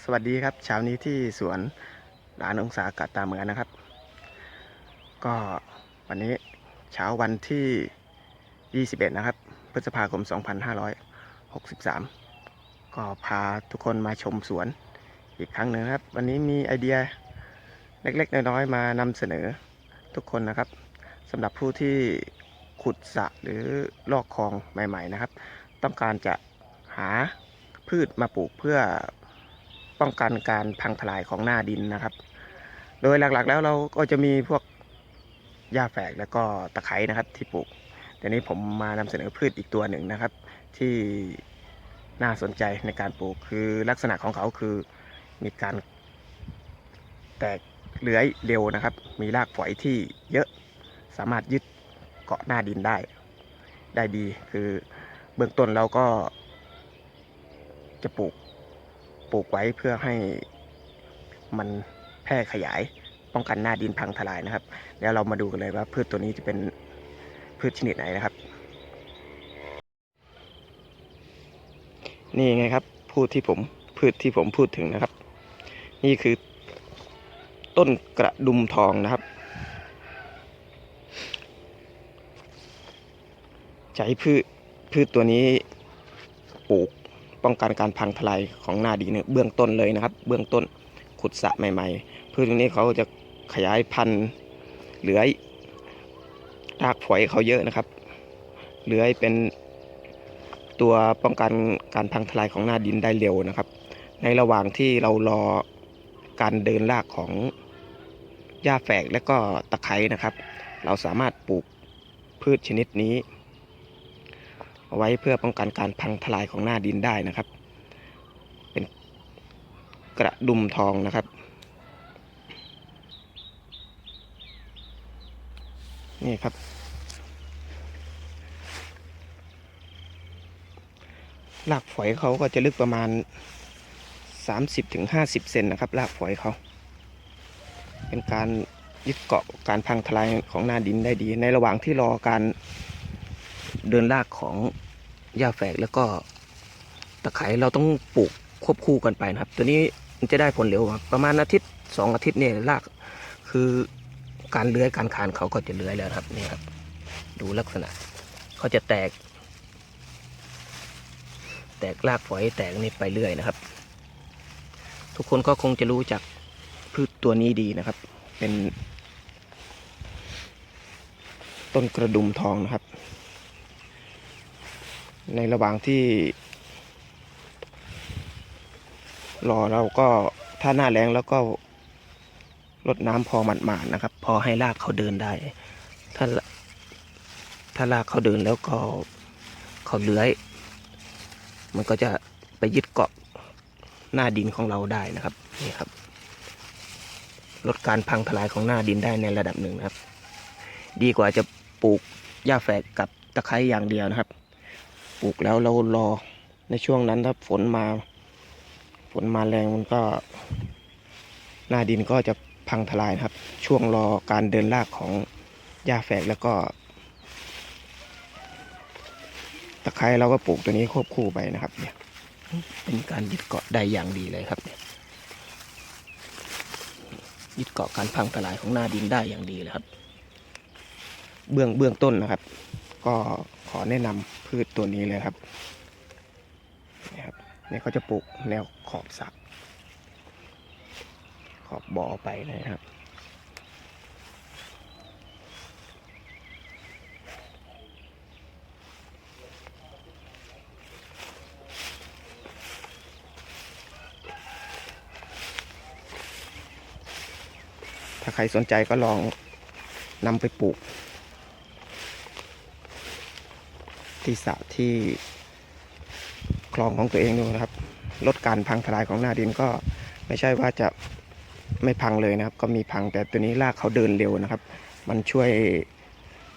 สวัสดีครับเช้านี้ที่สวนร้านองศากาตาเหมือนนะครับ ก็วันนี้เช้าวันที่ 21 นะครับ พฤษภาคม 2563 ก็พาทุกคนมาชมสวนอีกครั้งหนึ่งนะครับ วันนี้มีไอเดียเล็กๆ น้อยๆ มานำเสนอทุกคนนะครับสำหรับผู้ที่ขุดสระหรือลอกคลองใหม่ ๆ นะครับ ต้องการจะหาพืชมาปลูกเพื่อ ป้องกันการพังทลายของหน้าดินนะครับ โดยหลักๆ แล้วเราก็จะมีพวกหญ้าแฝกแล้วก็ตะไคร้นะครับ ที่ปลูกแต่นี้ผมมานำเสนอพืชอีกตัวหนึ่งนะครับ ที่น่าสนใจในการปลูกคือลักษณะของเขาคือมีการแตกเลื้อยเร็วนะครับ มีรากฝอยที่เยอะสามารถยึดเกาะหน้าดินได้ ได้ดีคือเบื้องต้นเราก็จะปลูก ปลูกไว้เพื่อให้มันแพร่ขยาย ป้องกันหน้าดินพังทลายนะครับ แล้วเรามาดูกันเลยว่าพืชตัวนี้จะเป็นพืชชนิดไหนนะครับ นี่ไงครับพูดที่ผมพืชที่ผมพูดถึงนะครับ นี่คือต้นกระดุมทองนะครับ ใช้พืชพืชตัวนี้ปลูก ป้องกันการพังทลายของหน้าดินเบื้องต้นเลยนะครับ เบื้องต้นขุดสระใหม่ ๆ พืชตัวนี้เขาจะขยายพันธุ์เหลือยรากฝอยเขาเยอะนะครับเหลือยเป็นตัวป้องกันการพังทลายของหน้าดินได้เร็วนะครับ ในระหว่างที่เรารอการเดินรากของหญ้าแฝกและก็ตะไคร้นะครับ เราสามารถปลูกพืชชนิดนี้ เอาไว้เพื่อป้องกันการพังทลายของหน้าดินได้นะครับ เป็นกระดุมทองนะครับ นี่ครับ รากฝอยเขาก็จะลึกประมาณ 30-50 เซนนะครับรากฝอยเขา เป็นการยึดเกาะการพังทลายของหน้าดินได้ดี ในระหว่างที่รอการ เดินรากของหญ้าแฝกแล้วก็ตะไคร้เราต้องปลูกควบคู่กันไปนะครับ ตัวนี้มันจะได้ผลเร็วครับประมาณอาทิตย์สองอาทิตย์เนี่ยรากคือการเลื้อยการคานเขาก็จะเลื้อยแล้วครับนี่ครับ ดูลักษณะเขาจะแตก แตกรากฝอยแตกนี่ไปเรื่อยนะครับ ทุกคนก็คงจะรู้จักพืชตัวนี้ดีนะครับ เป็น ต้นกระดุมทองนะครับ ในระหว่างที่รอเราก็ถ้าหน้าแรงแล้วก็ลดน้ำพอหมาดๆนะครับ พอให้รากเขาเดินได้ ถ้าถ้ารากเขาเดินแล้วก็เขาเลื้อย มันก็จะไปยึดเกาะหน้าดินของเราได้นะครับนี่ครับ ลดการพังทลายของหน้าดินได้ในระดับหนึ่งนะครับ ดีกว่าจะปลูกหญ้าแฝกกับตะไคร้อย่างเดียวนะครับ ปลูกแล้วเรารอในช่วงนั้นถ้าฝนมา ฝนมาแรงมันก็ หน้าดินก็จะพังทลายนะครับ ช่วงรอการเดินรากของหญ้าแฝกแล้วก็ตะไคร้เราก็ปลูกตัวนี้ควบคู่ไปนะครับเนี่ยเป็นการยึดเกาะได้อย่างดีเลยครับเนี่ยยึดเกาะการพังทลายของหน้าดินได้อย่างดีเลยครับ เบื้องเบื้องต้นนะครับ ก็ ขอแนะนำพืชตัวนี้เลยครับนี่ครับเนี่ยเขาจะปลูกแนวขอบสระขอบบ่อไปนะครับถ้าใครสนใจก็ลองนำไปปลูก ที่สระที่คลองของตัวเองดูนะครับ ลดการพังทลายของหน้าดินก็ไม่ใช่ว่าจะไม่พังเลยนะครับ ก็มีพังแต่ตัวนี้รากเขาเดินเร็วนะครับ มันช่วย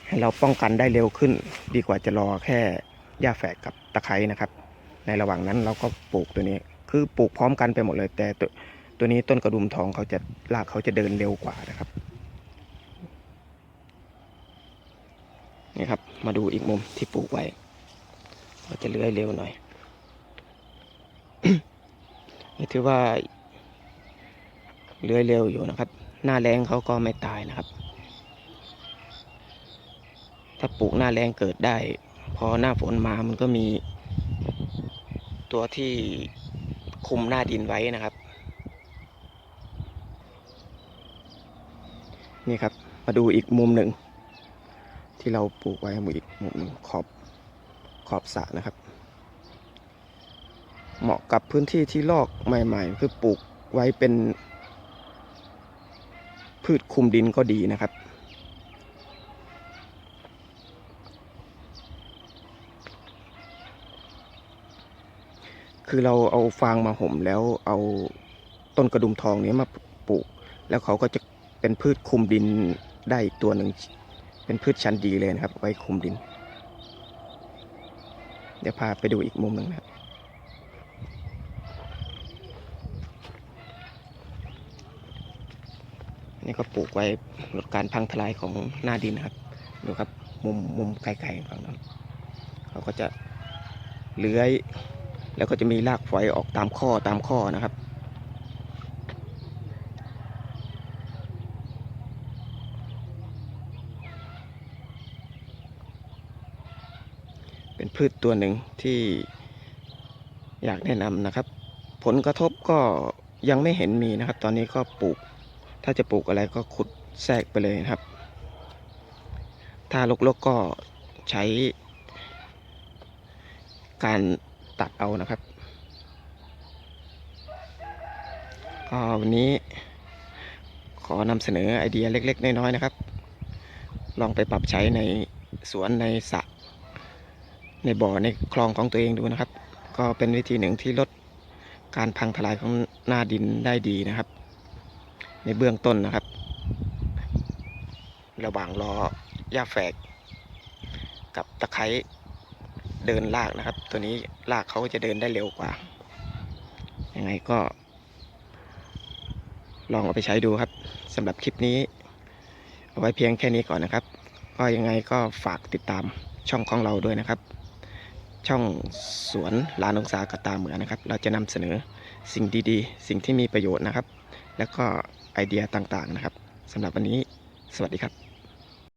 ให้เราป้องกันได้เร็วขึ้น ดีกว่าจะรอแค่หญ้าแฝกกับตะไคร้นะครับ ในระหว่างนั้นเราก็ปลูกตัวนี้ คือปลูกพร้อมกันไปหมดเลย แต่ตัวตัวนี้ต้นกระดุมทองเขาจะรากเขาจะเดินเร็วกว่านะครับนี่ครับ มาดูอีกมุมที่ปลูกไว้ก็จะเลื้อยเร็วหน่อยนี่ถือว่าเลื้อยเร็วอยู่นะครับ หน้าแรงเขาก็ไม่ตายนะครับ ถ้าปลูกหน้าแรงเกิดได้ พอหน้าฝนมามันก็มี ตัวที่คุมหน้าดินไว้นะครับ นี่ครับ มาดูอีกมุมหนึ่ง ที่เราปลูกไว้หมุอีกหมุมหนึ่งขอบขอบสระนะครับ เหมาะกับพื้นที่ที่ลอกใหม่ ๆ คือปลูกไว้เป็น พืชคุมดินก็ดีนะครับคือเราเอาฟางมาห่มแล้วเอาต้นกระดุมทองนี้มาปลูก แล้วเขาก็จะเป็นพืชคุมดินได้อีกตัวหนึ่ง เป็นพืชชั้นดีเลยนะครับ ไว้คุมดิน เดี๋ยวพาไปดูอีกมุมหนึ่งนะครับนี่ก็ปลูกไว้ลดการพังทลายของหน้าดินนะครับดูครับมุมมุมไกลๆฝั่งนั้นเขาก็จะเลื้อย แล้วก็จะมีรากฝอยออกตามข้อตามข้อนะครับ เป็น พืชตัวหนึ่งที่อยากแนะนำนะครับ ผลกระทบก็ยังไม่เห็นมีนะครับ ตอนนี้ก็ปลูก ถ้าจะปลูกอะไรก็ขุดแทรกไปเลยครับ ถ้าลกๆก็ใช้ การตัดเอานะครับก็วันนี้ขอนำเสนอไอเดียเล็ก ๆ น้อยๆนะครับ ลองไปปรับใช้ในสวนในสระ ในบ่อในคลองของตัวเองดูนะครับ ก็เป็นวิธีหนึ่งที่ลดการพังทลายของหน้าดินได้ดีนะครับ ในเบื้องต้นนะครับ ระหว่างรอหญ้าแฝก กับตะไคร้เดินลากนะครับ ตัวนี้ลากเขาก็จะเดินได้เร็วกว่ายังไงก็ ลองเอาไปใช้ดูครับสำหรับคลิปนี้ เอาไว้เพียงแค่นี้ก่อนนะครับ ก็ยังไงก็ฝากติดตามช่องของเราด้วยนะครับ ช่องสวนลานองศากบตาเหมือนนะครับ เราจะนำเสนอสิ่งดีๆ สิ่งที่มีประโยชน์นะครับ แล้วก็ไอเดียต่างๆนะครับสำหรับวันนี้ สวัสดีครับ